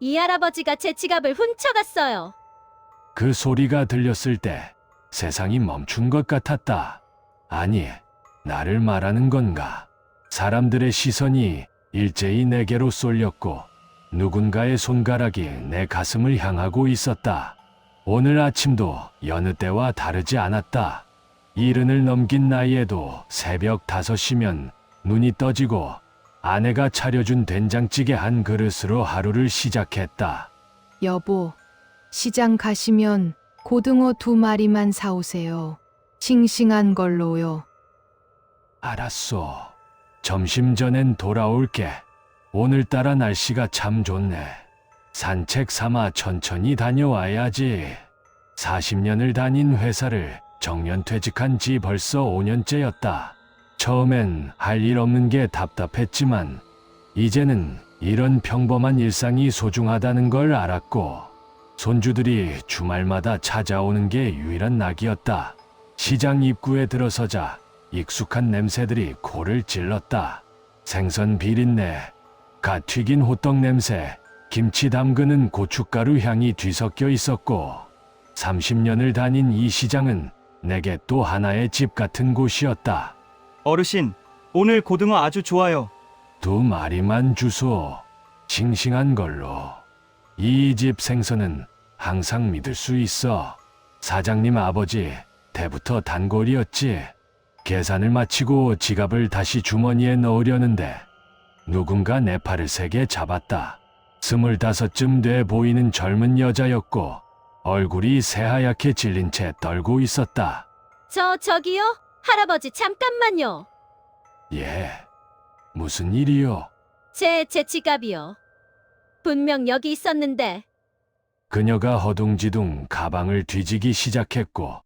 이 할아버지가 제 지갑을 훔쳐갔어요. 그 소리가 들렸을 때 세상이 멈춘 것 같았다. 아니, 나를 말하는 건가? 사람들의 시선이 일제히 내게로 쏠렸고 누군가의 손가락이 내 가슴을 향하고 있었다. 오늘 아침도 여느 때와 다르지 않았다. 이른을 넘긴 나이에도 새벽 5시면 눈이 떠지고 아내가 차려준 된장찌개 한 그릇으로 하루를 시작했다. 여보, 시장 가시면 고등어 두 마리만 사오세요. 싱싱한 걸로요. 알았소. 점심 전엔 돌아올게. 오늘따라 날씨가 참 좋네. 산책 삼아 천천히 다녀와야지. 40년을 다닌 회사를 정년 퇴직한 지 벌써 5년째였다. 처음엔 할 일 없는 게 답답했지만, 이제는 이런 평범한 일상이 소중하다는 걸 알았고, 손주들이 주말마다 찾아오는 게 유일한 낙이었다. 시장 입구에 들어서자 익숙한 냄새들이 코를 찔렀다. 생선 비린내, 갓 튀긴 호떡 냄새, 김치 담그는 고춧가루 향이 뒤섞여 있었고, 30년을 다닌 이 시장은 내게 또 하나의 집 같은 곳이었다. 어르신, 오늘 고등어 아주 좋아요. 두 마리만 주소. 싱싱한 걸로. 이 집 생선은 항상 믿을 수 있어. 사장님 아버지, 때부터 단골이었지. 계산을 마치고 지갑을 다시 주머니에 넣으려는데 누군가 내 팔을 세게 잡았다. 스물다섯쯤 돼 보이는 젊은 여자였고 얼굴이 새하얗게 질린 채 떨고 있었다. 저, 저기요? 할아버지, 잠깐만요. 예. 무슨 일이요? 제, 제 지갑이요. 분명 여기 있었는데, 그녀가 허둥지둥 가방을 뒤지기 시작했고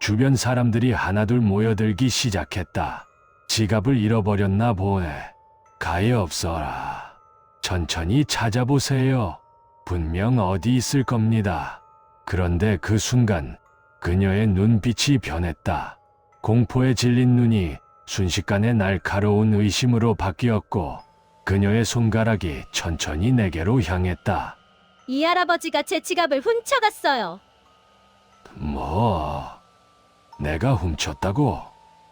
주변 사람들이 하나둘 모여들기 시작했다. 지갑을 잃어버렸나 보네. 가에 없어라. 천천히 찾아보세요. 분명 어디 있을 겁니다. 그런데 그 순간 그녀의 눈빛이 변했다. 공포에 질린 눈이 순식간에 날카로운 의심으로 바뀌었고 그녀의 손가락이 천천히 내게로 향했다. 이 할아버지가 제 지갑을 훔쳐갔어요. 뭐, 내가 훔쳤다고?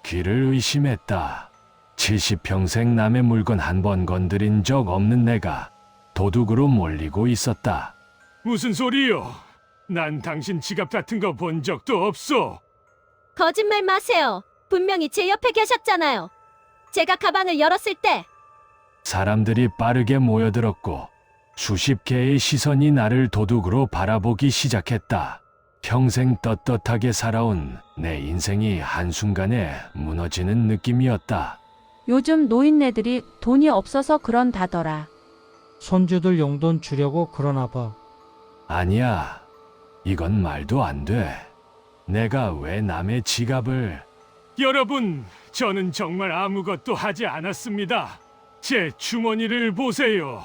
귀를 의심했다. 70평생 남의 물건 한 번 건드린 적 없는 내가 도둑으로 몰리고 있었다. 무슨 소리요? 난 당신 지갑 같은 거 본 적도 없어. 거짓말 마세요. 분명히 제 옆에 계셨잖아요. 제가 가방을 열었을 때, 사람들이 빠르게 모여들었고 수십 개의 시선이 나를 도둑으로 바라보기 시작했다. 평생 떳떳하게 살아온 내 인생이 한순간에 무너지는 느낌이었다. 요즘 노인네들이 돈이 없어서 그런다더라. 손주들 용돈 주려고 그러나 봐. 아니야. 이건 말도 안 돼. 내가 왜 남의 지갑을 여러분, 저는 정말 아무것도 하지 않았습니다. 제 주머니를 보세요.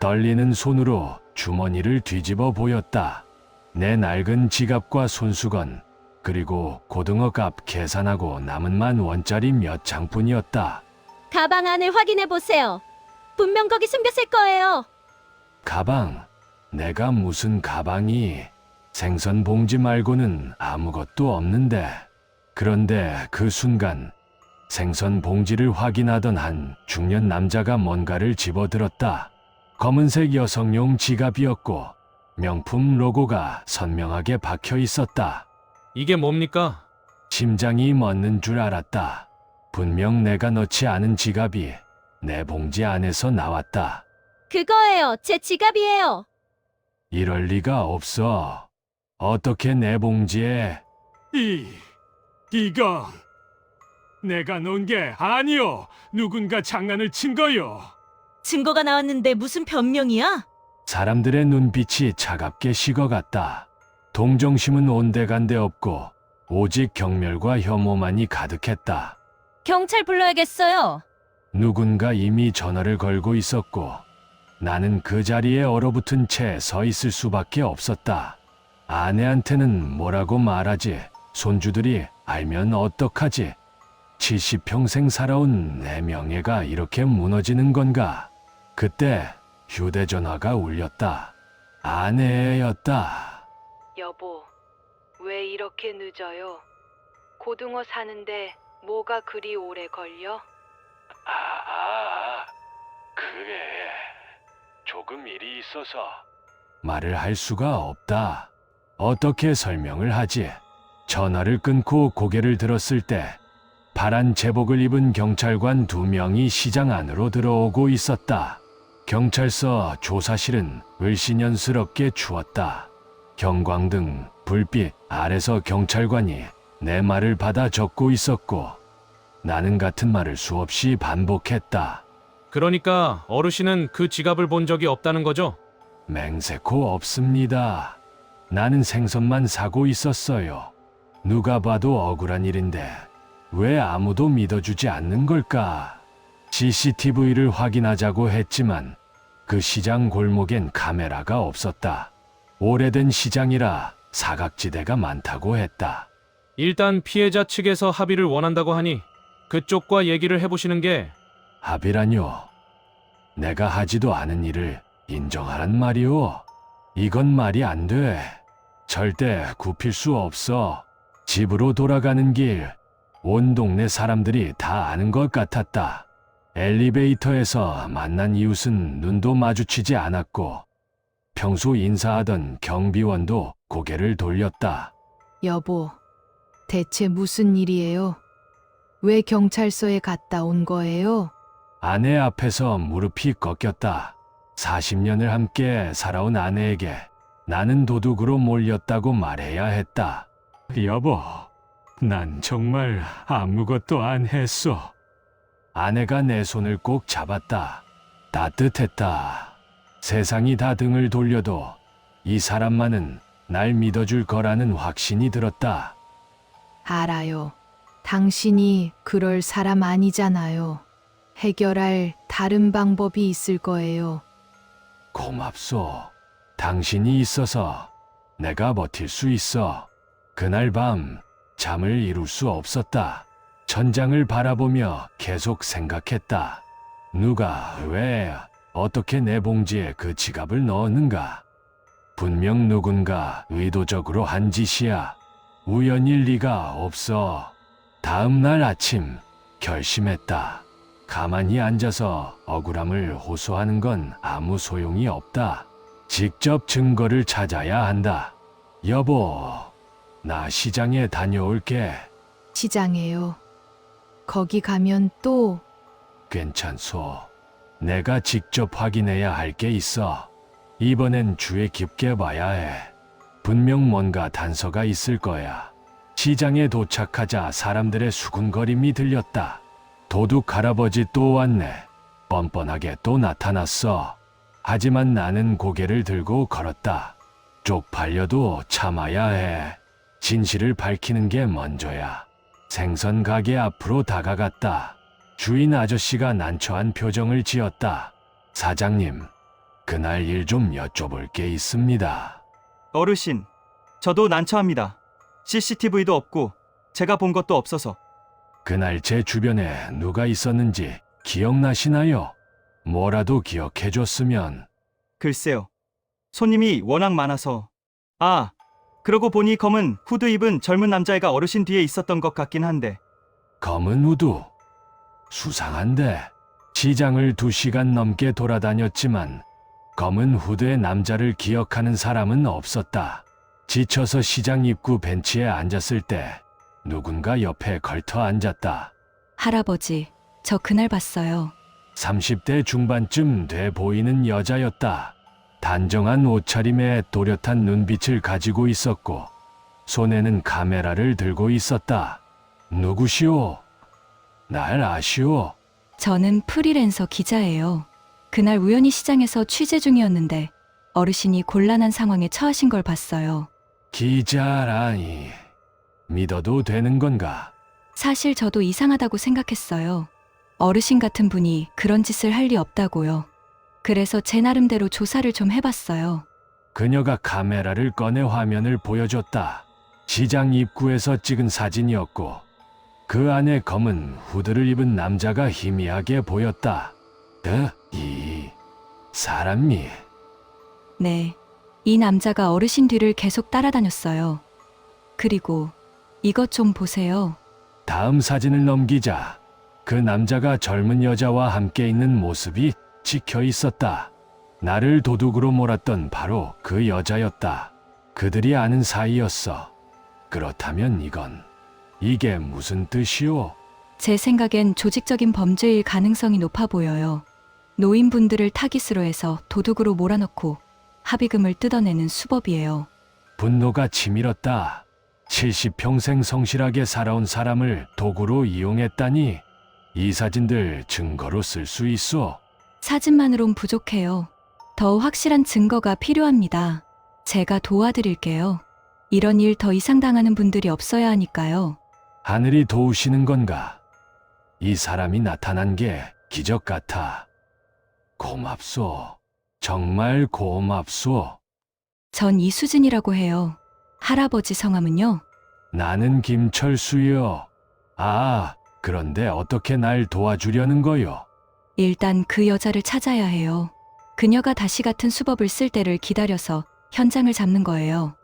떨리는 손으로 주머니를 뒤집어 보였다. 내 낡은 지갑과 손수건, 그리고 고등어 값 계산하고 남은 만 원짜리 몇 장뿐이었다. 가방 안을 확인해 보세요. 분명 거기 숨겼을 거예요. 가방. 내가 무슨 가방이 생선 봉지 말고는 아무것도 없는데. 그런데 그 순간 생선 봉지를 확인하던 한 중년 남자가 뭔가를 집어들었다. 검은색 여성용 지갑이었고 명품 로고가 선명하게 박혀 있었다. 이게 뭡니까? 심장이 멎는 줄 알았다. 분명 내가 넣지 않은 지갑이 내 봉지 안에서 나왔다. 그거예요. 제 지갑이에요. 이럴 리가 없어. 어떻게 내 봉지에 이, 이건 내가 놓은 게 아니요. 누군가 장난을 친 거요. 증거가 나왔는데 무슨 변명이야? 사람들의 눈빛이 차갑게 식어갔다. 동정심은 온데간데 없고 오직 경멸과 혐오만이 가득했다. 경찰 불러야겠어요. 누군가 이미 전화를 걸고 있었고 나는 그 자리에 얼어붙은 채 서 있을 수밖에 없었다. 아내한테는 뭐라고 말하지? 손주들이 알면 어떡하지? 70평생 살아온 내 명예가 이렇게 무너지는 건가? 그때 휴대전화가 울렸다. 아내였다. 여보, 왜 이렇게 늦어요? 고등어 사는데 뭐가 그리 오래 걸려? 아, 아, 그래. 조금 일이 있어서. 말을 할 수가 없다. 어떻게 설명을 하지? 전화를 끊고 고개를 들었을 때 파란 제복을 입은 경찰관 두 명이 시장 안으로 들어오고 있었다. 경찰서 조사실은 을씨년스럽게 추웠다. 경광등, 불빛 아래서 경찰관이 내 말을 받아 적고 있었고 나는 같은 말을 수없이 반복했다. 그러니까 어르신은 그 지갑을 본 적이 없다는 거죠? 맹세코 없습니다. 나는 생선만 사고 있었어요. 누가 봐도 억울한 일인데 왜 아무도 믿어주지 않는 걸까? CCTV를 확인하자고 했지만 그 시장 골목엔 카메라가 없었다. 오래된 시장이라 사각지대가 많다고 했다. 일단 피해자 측에서 합의를 원한다고 하니 그쪽과 얘기를 해보시는 게 합의라뇨. 내가 하지도 않은 일을 인정하란 말이오. 이건 말이 안 돼. 절대 굽힐 수 없어. 집으로 돌아가는 길, 온 동네 사람들이 다 아는 것 같았다. 엘리베이터에서 만난 이웃은 눈도 마주치지 않았고, 평소 인사하던 경비원도 고개를 돌렸다. 여보, 대체 무슨 일이에요? 왜 경찰서에 갔다 온 거예요? 아내 앞에서 무릎이 꺾였다. 40년을 함께 살아온 아내에게 나는 도둑으로 몰렸다고 말해야 했다. 여보, 난 정말 아무것도 안 했어. 아내가 내 손을 꼭 잡았다. 따뜻했다. 세상이 다 등을 돌려도 이 사람만은 날 믿어줄 거라는 확신이 들었다. 알아요. 당신이 그럴 사람 아니잖아요. 해결할 다른 방법이 있을 거예요. 고맙소. 당신이 있어서 내가 버틸 수 있어. 그날 밤 잠을 이룰 수 없었다. 천장을 바라보며 계속 생각했다. 누가 왜 어떻게 내 봉지에 그 지갑을 넣었는가? 분명 누군가 의도적으로 한 짓이야. 우연일 리가 없어. 다음 날 아침 결심했다. 가만히 앉아서 억울함을 호소하는 건 아무 소용이 없다. 직접 증거를 찾아야 한다. 여보, 나 시장에 다녀올게. 시장에요. 거기 가면 또 괜찮소. 내가 직접 확인해야 할 게 있어. 이번엔 주의 깊게 봐야 해. 분명 뭔가 단서가 있을 거야. 시장에 도착하자 사람들의 수군거림이 들렸다. 도둑 할아버지 또 왔네. 뻔뻔하게 또 나타났어. 하지만 나는 고개를 들고 걸었다. 쪽팔려도 참아야 해. 진실을 밝히는 게 먼저야. 생선 가게 앞으로 다가갔다. 주인 아저씨가 난처한 표정을 지었다. 사장님, 그날 일 좀 여쭤볼 게 있습니다. 어르신, 저도 난처합니다. CCTV도 없고 제가 본 것도 없어서 그날 제 주변에 누가 있었는지 기억나시나요? 뭐라도 기억해 줬으면 글쎄요. 손님이 워낙 많아서 아, 그러고 보니 검은 후드 입은 젊은 남자애가 어르신 뒤에 있었던 것 같긴 한데 검은 우두. 수상한데 시장을 두 시간 넘게 돌아다녔지만 검은 후드의 남자를 기억하는 사람은 없었다. 지쳐서 시장 입구 벤치에 앉았을 때 누군가 옆에 걸터 앉았다. 할아버지, 저 그날 봤어요. 30대 중반쯤 돼 보이는 여자였다. 단정한 옷차림에 또렷한 눈빛을 가지고 있었고 손에는 카메라를 들고 있었다. 누구시오? 날 아시오? 저는 프리랜서 기자예요. 그날 우연히 시장에서 취재 중이었는데 어르신이 곤란한 상황에 처하신 걸 봤어요. 기자라니 믿어도 되는 건가? 사실 저도 이상하다고 생각했어요. 어르신 같은 분이 그런 짓을 할 리 없다고요. 그래서 제 나름대로 조사를 좀 해봤어요. 그녀가 카메라를 꺼내 화면을 보여줬다. 시장 입구에서 찍은 사진이었고 그 안에 검은 후드를 입은 남자가 희미하게 보였다. 어, 이 사람이 네. 이 남자가 어르신 뒤를 계속 따라다녔어요. 그리고 이것 좀 보세요. 다음 사진을 넘기자. 그 남자가 젊은 여자와 함께 있는 모습이 찍혀 있었다. 나를 도둑으로 몰았던 바로 그 여자였다. 그들이 아는 사이였어. 그렇다면 이건 이게 무슨 뜻이오? 제 생각엔 조직적인 범죄일 가능성이 높아 보여요. 노인분들을 타깃으로 해서 도둑으로 몰아넣고 합의금을 뜯어내는 수법이에요. 분노가 치밀었다. 70평생 성실하게 살아온 사람을 도구로 이용했다니 이 사진들 증거로 쓸 수 있어. 사진만으론 부족해요. 더 확실한 증거가 필요합니다. 제가 도와드릴게요. 이런 일 더 이상 당하는 분들이 없어야 하니까요. 하늘이 도우시는 건가? 이 사람이 나타난 게 기적 같아. 고맙소. 정말 고맙소. 전 이수진이라고 해요. 할아버지 성함은요? 나는 김철수요. 아, 그런데 어떻게 날 도와주려는 거요? 일단 그 여자를 찾아야 해요. 그녀가 다시 같은 수법을 쓸 때를 기다려서 현장을 잡는 거예요.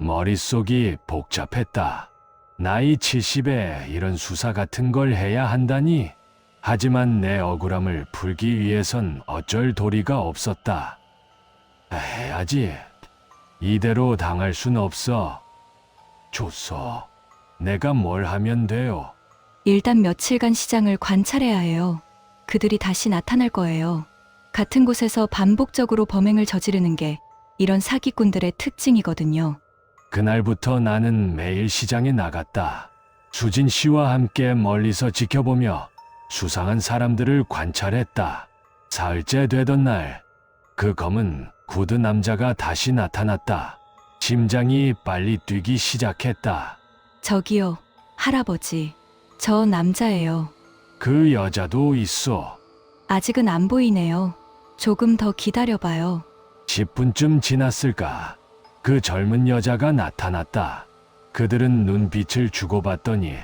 머릿속이 복잡했다. 나이 70에 이런 수사 같은 걸 해야 한다니. 하지만 내 억울함을 풀기 위해선 어쩔 도리가 없었다. 해야지. 이대로 당할 순 없어. 좋소. 내가 뭘 하면 돼요? 일단 며칠간 시장을 관찰해야 해요. 그들이 다시 나타날 거예요. 같은 곳에서 반복적으로 범행을 저지르는 게 이런 사기꾼들의 특징이거든요. 그날부터 나는 매일 시장에 나갔다. 수진 씨와 함께 멀리서 지켜보며 수상한 사람들을 관찰했다. 사흘째 되던 날, 그 검은 구드 남자가 다시 나타났다. 심장이 빨리 뛰기 시작했다. 저기요, 할아버지. 저 남자예요. 그 여자도 있어. 아직은 안 보이네요. 조금 더 기다려봐요. 10분쯤 지났을까. 그 젊은 여자가 나타났다. 그들은 눈빛을 주고받더니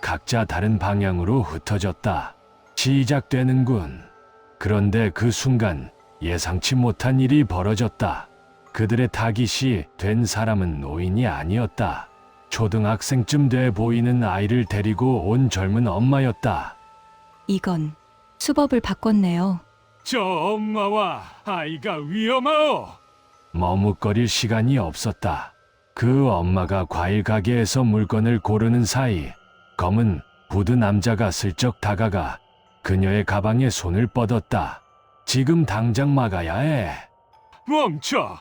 각자 다른 방향으로 흩어졌다. 시작되는군. 그런데 그 순간 예상치 못한 일이 벌어졌다. 그들의 타깃이 된 사람은 노인이 아니었다. 초등학생쯤 돼 보이는 아이를 데리고 온 젊은 엄마였다. 이건 수법을 바꿨네요. 저 엄마와 아이가 위험하오. 머뭇거릴 시간이 없었다. 그 엄마가 과일 가게에서 물건을 고르는 사이 검은 후드 남자가 슬쩍 다가가 그녀의 가방에 손을 뻗었다. 지금 당장 막아야 해. 멈춰.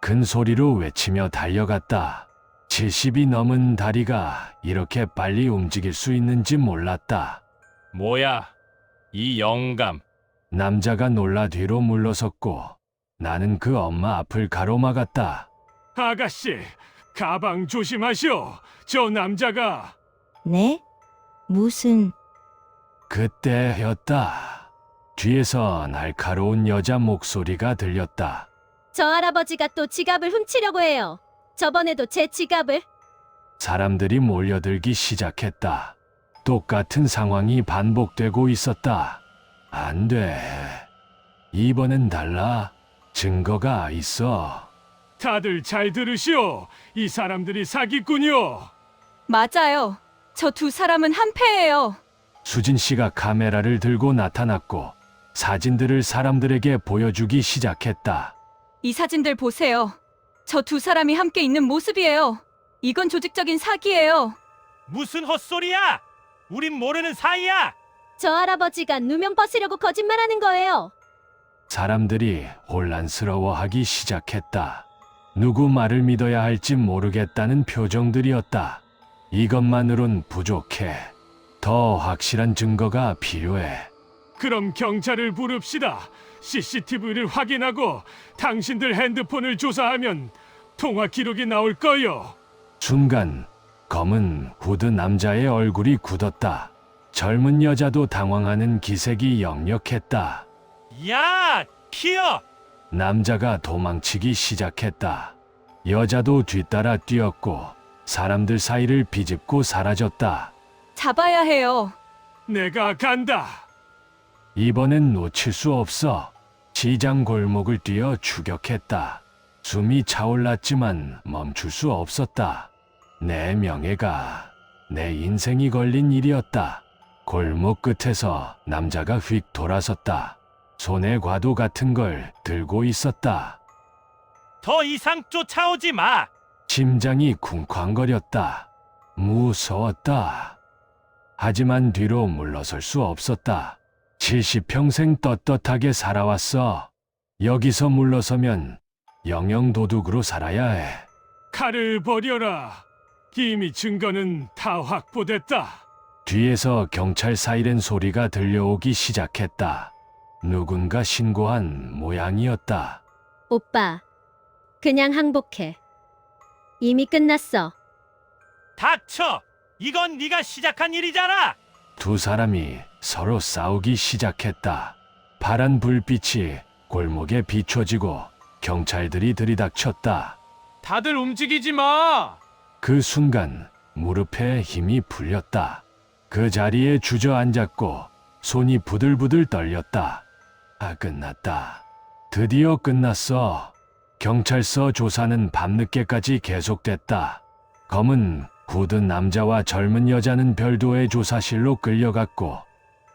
큰 소리로 외치며 달려갔다. 70이 넘은 다리가 이렇게 빨리 움직일 수 있는지 몰랐다. 뭐야? 이 영감. 남자가 놀라 뒤로 물러섰고 나는 그 엄마 앞을 가로막았다. 아가씨, 가방 조심하시오. 저 남자가 네? 무슨 그때였다. 뒤에서 날카로운 여자 목소리가 들렸다. 저 할아버지가 또 지갑을 훔치려고 해요. 저번에도 제 지갑을 사람들이 몰려들기 시작했다. 똑같은 상황이 반복되고 있었다. 안 돼. 이번엔 달라. 증거가 있어. 다들 잘 들으시오. 이 사람들이 사기꾼이오. 맞아요. 저 두 사람은 한패예요. 수진 씨가 카메라를 들고 나타났고 사진들을 사람들에게 보여주기 시작했다. 이 사진들 보세요. 저 두 사람이 함께 있는 모습이에요. 이건 조직적인 사기예요. 무슨 헛소리야? 우린 모르는 사이야. 저 할아버지가 누명 벗으려고 거짓말하는 거예요. 사람들이 혼란스러워하기 시작했다. 누구 말을 믿어야 할지 모르겠다는 표정들이었다. 이것만으론 부족해. 더 확실한 증거가 필요해. 그럼 경찰을 부릅시다. CCTV를 확인하고 당신들 핸드폰을 조사하면 통화 기록이 나올 거요. 순간 검은 후드 남자의 얼굴이 굳었다. 젊은 여자도 당황하는 기색이 역력했다. 야, 튀어. 남자가 도망치기 시작했다. 여자도 뒤따라 뛰었고 사람들 사이를 비집고 사라졌다. 잡아야 해요. 내가 간다. 이번엔 놓칠 수 없어. 시장 골목을 뛰어 추격했다. 숨이 차올랐지만 멈출 수 없었다. 내 명예가 내 인생이 걸린 일이었다. 골목 끝에서 남자가 휙 돌아섰다. 손에 과도 같은 걸 들고 있었다. 더 이상 쫓아오지 마. 심장이 쿵쾅거렸다. 무서웠다. 하지만 뒤로 물러설 수 없었다. 70평생 떳떳하게 살아왔어. 여기서 물러서면 영영 도둑으로 살아야 해. 칼을 버려라. 이미 증거는 다 확보됐다. 뒤에서 경찰 사이렌 소리가 들려오기 시작했다. 누군가 신고한 모양이었다. 오빠, 그냥 항복해. 이미 끝났어. 닥쳐. 이건 네가 시작한 일이잖아. 두 사람이 서로 싸우기 시작했다. 파란 불빛이 골목에 비춰지고 경찰들이 들이닥쳤다. 다들 움직이지 마. 그 순간 무릎에 힘이 풀렸다. 그 자리에 주저앉았고 손이 부들부들 떨렸다. 아, 끝났다. 드디어 끝났어. 경찰서 조사는 밤늦게까지 계속됐다. 검은 굳은 남자와 젊은 여자는 별도의 조사실로 끌려갔고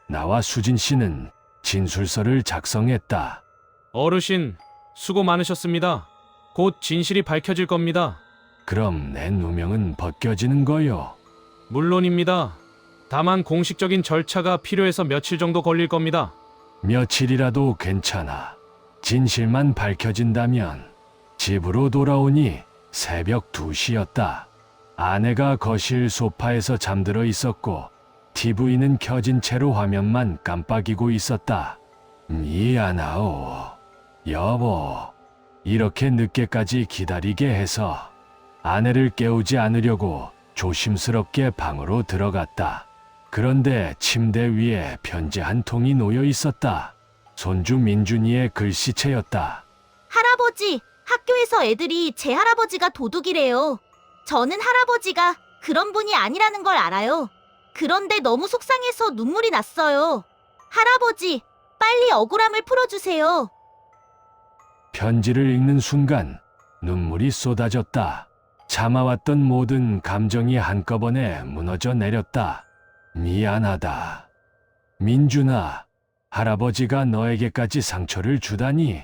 나와 수진 씨는 진술서를 작성했다. 어르신, 수고 많으셨습니다. 곧 진실이 밝혀질 겁니다. 그럼 내 누명은 벗겨지는 거요. 물론입니다. 다만 공식적인 절차가 필요해서 며칠 정도 걸릴 겁니다. 며칠이라도 괜찮아. 진실만 밝혀진다면 집으로 돌아오니 새벽 2시였다. 아내가 거실 소파에서 잠들어 있었고 TV는 켜진 채로 화면만 깜빡이고 있었다. 미안하오. 여보. 이렇게 늦게까지 기다리게 해서 아내를 깨우지 않으려고 조심스럽게 방으로 들어갔다. 그런데 침대 위에 편지 한 통이 놓여 있었다. 손주 민준이의 글씨체였다. 할아버지, 학교에서 애들이 제 할아버지가 도둑이래요. 저는 할아버지가 그런 분이 아니라는 걸 알아요. 그런데 너무 속상해서 눈물이 났어요. 할아버지, 빨리 억울함을 풀어주세요. 편지를 읽는 순간 눈물이 쏟아졌다. 참아왔던 모든 감정이 한꺼번에 무너져 내렸다. 미안하다. 민준아, 할아버지가 너에게까지 상처를 주다니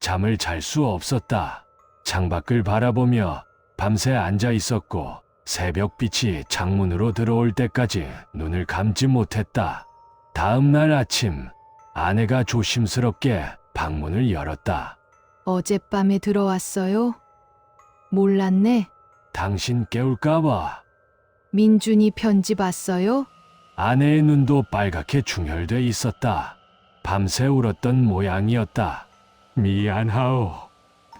잠을 잘 수 없었다. 창밖을 바라보며 밤새 앉아 있었고 새벽빛이 창문으로 들어올 때까지 눈을 감지 못했다. 다음 날 아침 아내가 조심스럽게 방문을 열었다. 어젯밤에 들어왔어요? 몰랐네. 당신 깨울까봐 민준이 편지 봤어요? 아내의 눈도 빨갛게 충혈돼 있었다. 밤새 울었던 모양이었다. 미안하오.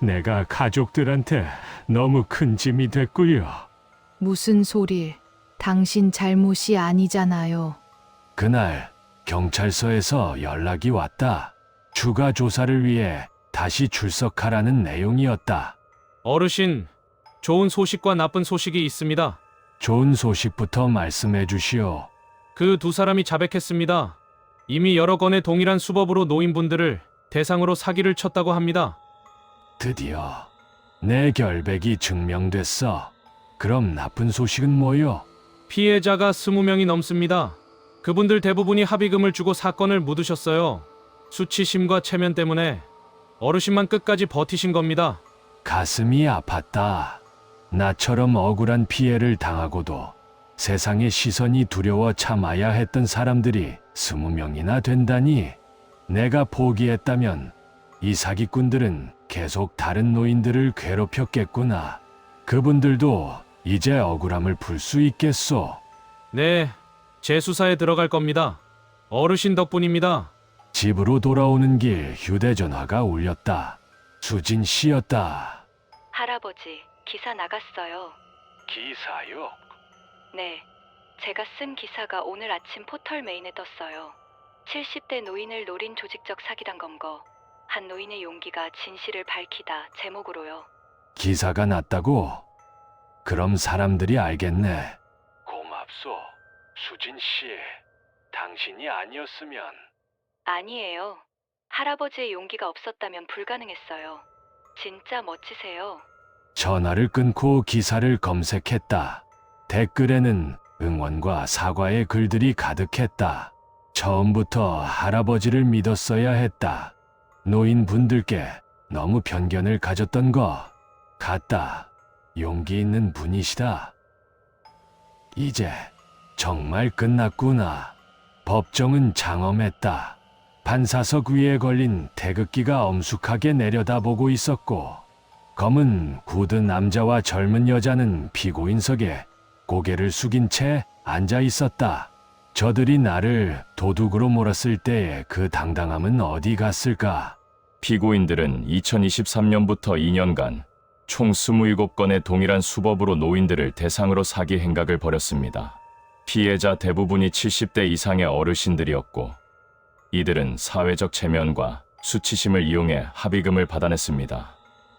내가 가족들한테 너무 큰 짐이 됐구요. 무슨 소릴. 당신 잘못이 아니잖아요. 그날 경찰서에서 연락이 왔다. 추가 조사를 위해 다시 출석하라는 내용이었다. 어르신, 좋은 소식과 나쁜 소식이 있습니다. 좋은 소식부터 말씀해 주시오. 그 두 사람이 자백했습니다. 이미 여러 건의 동일한 수법으로 노인분들을 대상으로 사기를 쳤다고 합니다. 드디어 내 결백이 증명됐어. 그럼 나쁜 소식은 뭐요? 피해자가 20명이 넘습니다. 그분들 대부분이 합의금을 주고 사건을 묻으셨어요. 수치심과 체면 때문에 어르신만 끝까지 버티신 겁니다. 가슴이 아팠다. 나처럼 억울한 피해를 당하고도 세상의 시선이 두려워 참아야 했던 사람들이 스무 명이나 된다니. 내가 포기했다면 이 사기꾼들은 계속 다른 노인들을 괴롭혔겠구나. 그분들도 이제 억울함을 풀 수 있겠소. 네, 제 수사에 들어갈 겁니다. 어르신 덕분입니다. 집으로 돌아오는 길 휴대전화가 울렸다. 수진 씨였다. 할아버지, 기사 나갔어요. 기사요? 네. 제가 쓴 기사가 오늘 아침 포털 메인에 떴어요. 70대 노인을 노린 조직적 사기당 검거. 한 노인의 용기가 진실을 밝히다 제목으로요. 기사가 났다고? 그럼 사람들이 알겠네. 고맙소, 수진 씨. 당신이 아니었으면 아니에요. 할아버지의 용기가 없었다면 불가능했어요. 진짜 멋지세요. 전화를 끊고 기사를 검색했다. 댓글에는 응원과 사과의 글들이 가득했다. 처음부터 할아버지를 믿었어야 했다. 노인분들께 너무 편견을 가졌던 거 같다. 용기 있는 분이시다. 이제 정말 끝났구나. 법정은 장엄했다. 판사석 위에 걸린 태극기가 엄숙하게 내려다보고 있었고, 검은 굳은 남자와 젊은 여자는 피고인석에 고개를 숙인 채 앉아 있었다. 저들이 나를 도둑으로 몰았을 때의 그 당당함은 어디 갔을까? 피고인들은 2023년부터 2년간 총 27건의 동일한 수법으로 노인들을 대상으로 사기 행각을 벌였습니다. 피해자 대부분이 70대 이상의 어르신들이었고, 이들은 사회적 체면과 수치심을 이용해 합의금을 받아냈습니다.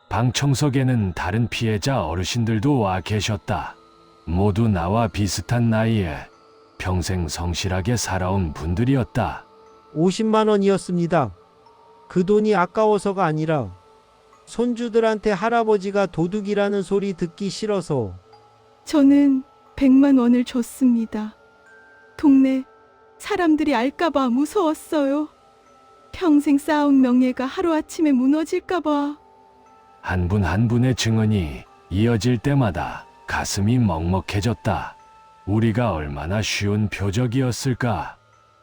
방청석에는 다른 피해자 어르신들도 와 계셨다. 모두 나와 비슷한 나이에 평생 성실하게 살아온 분들이었다. 50만 원이었습니다. 그 돈이 아까워서가 아니라 손주들한테 할아버지가 도둑이라는 소리 듣기 싫어서 저는 100만 원을 줬습니다. 동네 사람들이 알까봐 무서웠어요. 평생 쌓아온 명예가 하루아침에 무너질까봐. 한 분 한 분의 증언이 이어질 때마다 가슴이 먹먹해졌다. 우리가 얼마나 쉬운 표적이었을까?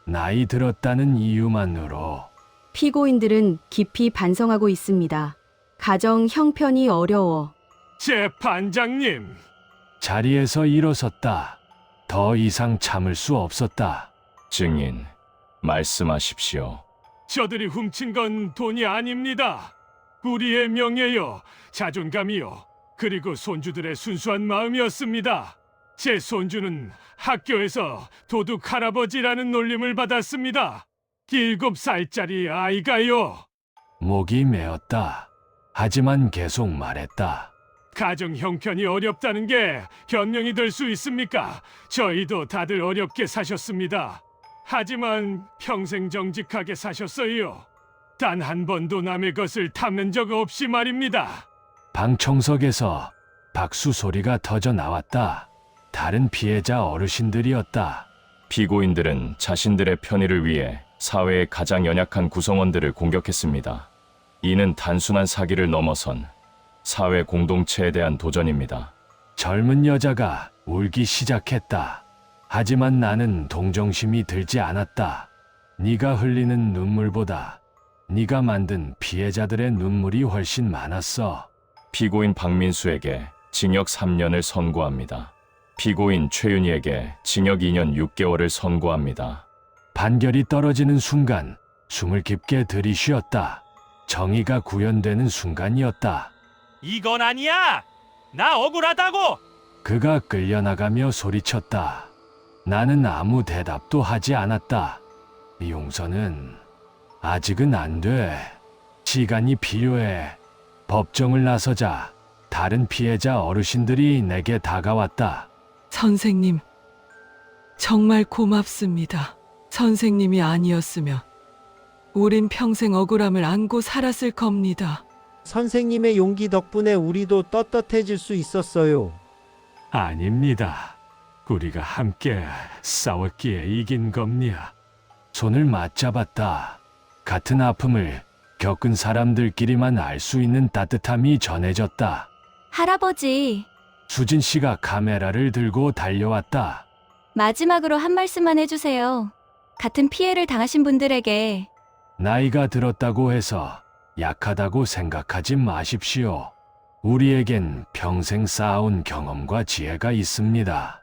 나이 들었다는 이유만으로 피고인들은 깊이 반성하고 있습니다. 가정 형편이 어려워 재판장님, 자리에서 일어섰다. 더 이상 참을 수 없었다. 증인, 말씀하십시오. 저들이 훔친 건 돈이 아닙니다. 우리의 명예요, 자존감이요, 그리고 손주들의 순수한 마음이었습니다. 제 손주는 학교에서 도둑 할아버지라는 놀림을 받았습니다. 일곱 살짜리 아이가요. 목이 메었다. 하지만 계속 말했다. 가정 형편이 어렵다는 게 변명이 될 수 있습니까? 저희도 다들 어렵게 사셨습니다. 하지만 평생 정직하게 사셨어요. 단 한 번도 남의 것을 탐낸 적 없이 말입니다. 방청석에서 박수 소리가 터져 나왔다. 다른 피해자 어르신들이었다. 피고인들은 자신들의 편의를 위해 사회의 가장 연약한 구성원들을 공격했습니다. 이는 단순한 사기를 넘어선 사회 공동체에 대한 도전입니다. 젊은 여자가 울기 시작했다. 하지만 나는 동정심이 들지 않았다. 네가 흘리는 눈물보다 네가 만든 피해자들의 눈물이 훨씬 많았어. 피고인 박민수에게 징역 3년을 선고합니다. 피고인 최윤희에게 징역 2년 6개월을 선고합니다. 판결이 떨어지는 순간 숨을 깊게 들이쉬었다. 정의가 구현되는 순간이었다. 이건 아니야. 나 억울하다고. 그가 끌려나가며 소리쳤다. 나는 아무 대답도 하지 않았다. 용서는 아직은 안 돼. 시간이 필요해. 법정을 나서자 다른 피해자 어르신들이 내게 다가왔다. 선생님, 정말 고맙습니다. 선생님이 아니었으면 우린 평생 억울함을 안고 살았을 겁니다. 선생님의 용기 덕분에 우리도 떳떳해질 수 있었어요. 아닙니다. 우리가 함께 싸웠기에 이긴 겁니다. 손을 맞잡았다. 같은 아픔을 겪은 사람들끼리만 알 수 있는 따뜻함이 전해졌다. 할아버지, 수진 씨가 카메라를 들고 달려왔다. 마지막으로 한 말씀만 해주세요. 같은 피해를 당하신 분들에게 나이가 들었다고 해서 약하다고 생각하지 마십시오. 우리에겐 평생 쌓아온 경험과 지혜가 있습니다.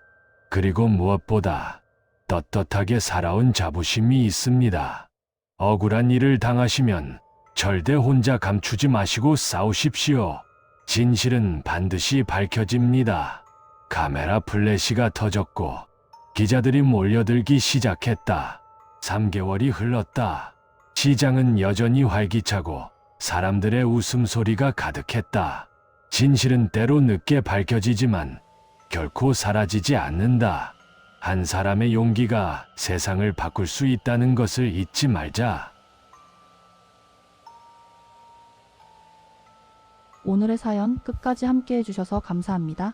그리고 무엇보다 떳떳하게 살아온 자부심이 있습니다. 억울한 일을 당하시면 절대 혼자 감추지 마시고 싸우십시오. 진실은 반드시 밝혀집니다. 카메라 플래시가 터졌고 기자들이 몰려들기 시작했다. 3개월이 흘렀다. 시장은 여전히 활기차고 사람들의 웃음소리가 가득했다. 진실은 때로 늦게 밝혀지지만 결코 사라지지 않는다. 한 사람의 용기가 세상을 바꿀 수 있다는 것을 잊지 말자. 오늘의 사연 끝까지 함께 해주셔서 감사합니다.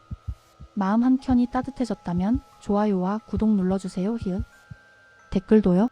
마음 한켠이 따뜻해졌다면 좋아요와 구독 눌러주세요. 히읗. 댓글도요.